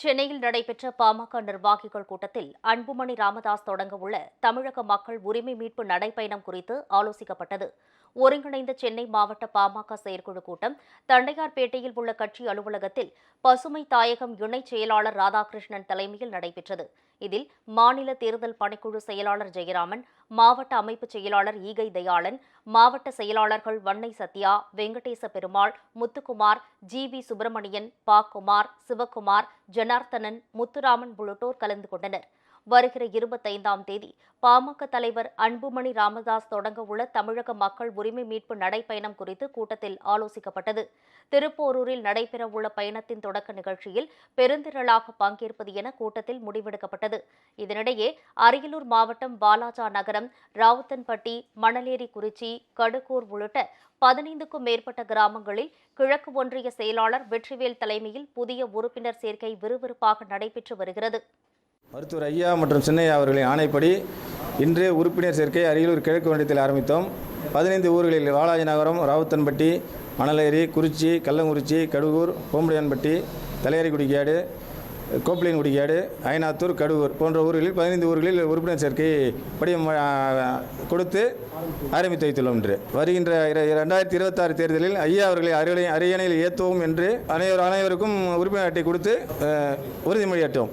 சென்னையில் நடைபெற்ற பாமக நிர்வாகிகள் கூட்டத்தில் அன்புமணி ராமதாஸ் தொடங்க உள்ள தமிழக மக்கள் உரிமை மீட்பு நடைப்பயணம் குறித்து ஆலோசிக்கப்பட்டது. ஒருங்கிணைந்த சென்னை மாவட்ட பாமக செயற்குழு கூட்டம் தண்டையார்பேட்டையில் உள்ள கட்சி அலுவலகத்தில் பசுமை தாயகம் இணைச் செயலாளர் ராதாகிருஷ்ணன் தலைமையில் நடைபெற்றது. இதில் மாநில தேர்தல் பணிக்குழு செயலாளர் ஜெயராமன் மாவட்ட அமைப்பு செயலாளர் ஈகை தயாளன் மாவட்ட செயலாளர்கள் வன்னை சத்யா வெங்கடேச பெருமாள் முத்துக்குமார் ஜி வி சுப்பிரமணியன் பாக்குமார் சிவக்குமார் ஜனார்த்தனன் முத்துராமன் உள்ளிட்டோர் கலந்து கொண்டனர். வருகிற இருபத்தைந்தாம் தேதி பாமக தலைவர் அன்புமணி ராமதாஸ் தொடங்க உள்ள தமிழக மக்கள் உரிமை மீட்பு நடைப்பயணம் குறித்து கூட்டத்தில் ஆலோசிக்கப்பட்டது. திருப்போரூரில் நடைபெறவுள்ள பயணத்தின் தொடக்க நிகழ்ச்சியில் பெருந்திரளாக பங்கேற்பது என கூட்டத்தில் முடிவெடுக்கப்பட்டது. இதனிடையே அரியலூர் மாவட்டம் வாலாஜா நகரம் ராவுத்தன்பட்டி மணலேரி குறிச்சி கடுக்கூர் உள்ளிட்ட பதினைந்துக்கும் மேற்பட்ட கிராமங்களில் கிழக்கு ஒன்றிய செயலாளர் வெற்றிவேல் தலைமையில் புதிய உறுப்பினர் சேர்க்கை விறுவிறுப்பாக நடைபெற்று வருகிறது. மருத்துவர் ஐயா மற்றும் சின்னையா அவர்களின் ஆணைப்படி இன்று உறுப்பினர் சேர்க்கை அரியலூர் கிழக்கு ஒன்றியத்தில் ஆரம்பித்தோம். பதினைந்து ஊர்களில் வாலாஜி நகரம் ராவுத்தன்பட்டி மணலேரி குறிச்சி கள்ளங்குறிச்சி கடுகூர் கோம்படியான்பட்டி தலையரிக்குடிக்காடு கோப்பிலின்குடிக்காடு அயனாத்தூர் கடுகூர் போன்ற ஊர்களில் பதினைந்து ஊர்களில் உறுப்பினர் சேர்க்கை படி கொடுத்து ஆரம்பித்து வைத்துள்ளோம் என்று வருகின்ற இரண்டாயிரத்தி இருபத்தாறு தேர்தலில் ஐயா அவர்களை அரியணை அரியணையில் ஏற்றுவோம் என்று அனைவர் அனைவருக்கும் உறுப்பினர் அட்டை கொடுத்து உறுதிமொழியாட்டோம்